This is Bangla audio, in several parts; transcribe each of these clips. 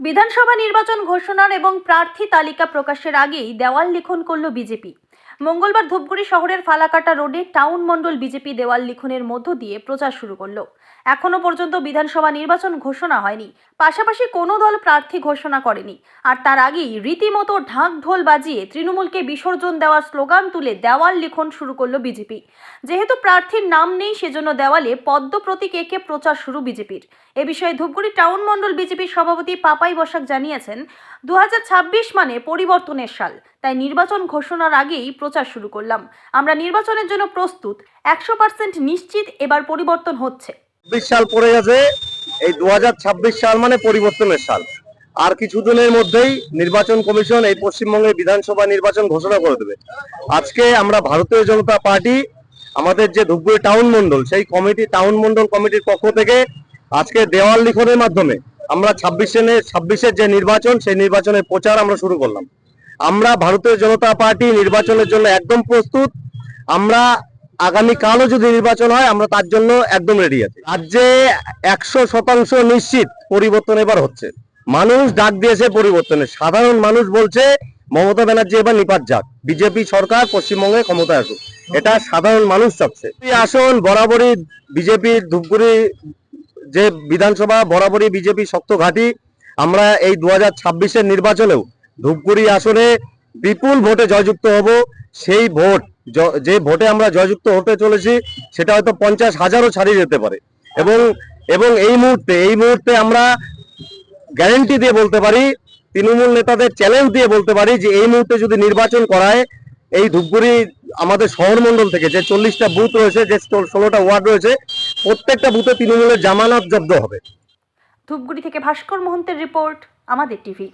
বিধানসভা নির্বাচন ঘোষণার এবং প্রার্থী তালিকা প্রকাশের আগেই দেওয়াল লিখন করল বিজেপি। মঙ্গলবার ধূপগুড়ি শহরের ফালাকাটা রোডে টাউন মণ্ডল বিজেপি দেওয়াল লিখনের মধ্য দিয়ে প্রচার শুরু করল। এখনও পর্যন্ত বিধানসভা নির্বাচন ঘোষণা হয়নি। পাশাপাশি কোনো দল প্রার্থী ঘোষণা করেনি। আর তার আগেই রীতিমতো ঢাক ঢোল বাজিয়ে তৃণমূলকে বিসর্জন দেওয়ার স্লোগান তুলে দেওয়াল লিখন শুরু করল বিজেপি। যেহেতু প্রার্থীর নাম নেই, সেজন্য দেওয়ালে পদ্ম প্রতীক এঁকে প্রচার শুরু বিজেপির। এ বিষয়ে ধূপগুড়ি টাউন মণ্ডল বিজেপির সভাপতি পাপাই বসাক জানিয়েছেন, দু হাজার ছাব্বিশ মানে পরিবর্তনের সাল। তাই নির্বাচন ঘোষণার আগেই প্রচার শুরু করলাম। আমরা নির্বাচনের জন্য প্রস্তুত। একশো পার্সেন্ট নিশ্চিত এবার পরিবর্তন হচ্ছে। ছাব্বিশ সাল পড়ে গেছে। এই দুই হাজার ছাব্বিশ সাল মানে পরিবর্তনের সাল। আর কিছুদিনের মধ্যেই নির্বাচন কমিশন এই পশ্চিমবঙ্গের বিধানসভা নির্বাচন ঘোষণা করে দেবে। আজকে আমরা ভারতীয় জনতা পার্টি, আমাদের যে ধূপগুড়ি টাউন মন্ডল সেই কমিটি, টাউন মন্ডল কমিটির পক্ষ থেকে আজকে দেওয়াল লিখনের মাধ্যমে আমরা ছাব্বিশে ছাব্বিশের যে নির্বাচন, সেই নির্বাচনের প্রচার আমরা শুরু করলাম। আমরা ভারতীয় জনতা পার্টি নির্বাচনের জন্য একদম প্রস্তুত। আমরা আগামী কালও যদি নির্বাচন হয়, আমরা তার জন্য একদম রেডি আছি। রাজ্যে একশো শতাংশ নিশ্চিত পরিবর্তন এবার হচ্ছে। মানুষ ডাক দিয়েছে পরিবর্তনের। সাধারণ মানুষ বলছে, মমতা ব্যানার্জি এবার নিপাত যাক। বিজেপি সরকার পশ্চিমবঙ্গে ক্ষমতায় আসুক। এটা সাধারণ মানুষ চাচ্ছে। আসন বরাবরই বিজেপির ধূপগুড়ি যে বিধানসভা, বরাবরই বিজেপি শক্ত ঘাঁটি। আমরা এই দু হাজার ছাব্বিশের নির্বাচনেও ধূপগুড়ি আসনে বিপুল ভোটে জয়যুক্ত হব। সেই ভোট যে ভোটে আমরা জয়যুক্ত হতে চলেছি, সেটা হয়তো পঞ্চাশ হাজারও ছাড়িয়ে যেতে পারে। এবং এবং এই মুহূর্তে এই মুহূর্তে আমরা গ্যারেন্টি দিয়ে বলতে পারি, তৃণমূল নেতাদের চ্যালেঞ্জ দিয়ে বলতে পারি যে এই মুহূর্তে যদি নির্বাচন করায়, এই ধূপগুড়ি আমাদের শহর মন্ডল থেকে যে চল্লিশটা বুথ রয়েছে, যে ষোলোটা ওয়ার্ড রয়েছে, প্রত্যেকটা বুথে তৃণমূলের জামানত জব্দ হবে। ধূপগুড়ি থেকে ভাস্কর মহন্তের রিপোর্ট আমাদের টিভি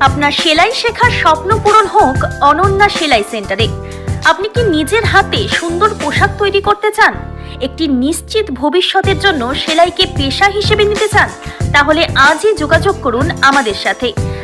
আপনার সেলাই শেখার স্বপ্ন পূরণ হোক অনন্যা সেলাই সেন্টারে। আপনি কি নিজের হাতে সুন্দর পোশাক তৈরি করতে চান? একটি নিশ্চিত ভবিষ্যতের জন্য সেলাইকে পেশা হিসেবে নিতে চান? তাহলে আজই যোগাযোগ করুন আমাদের সাথে।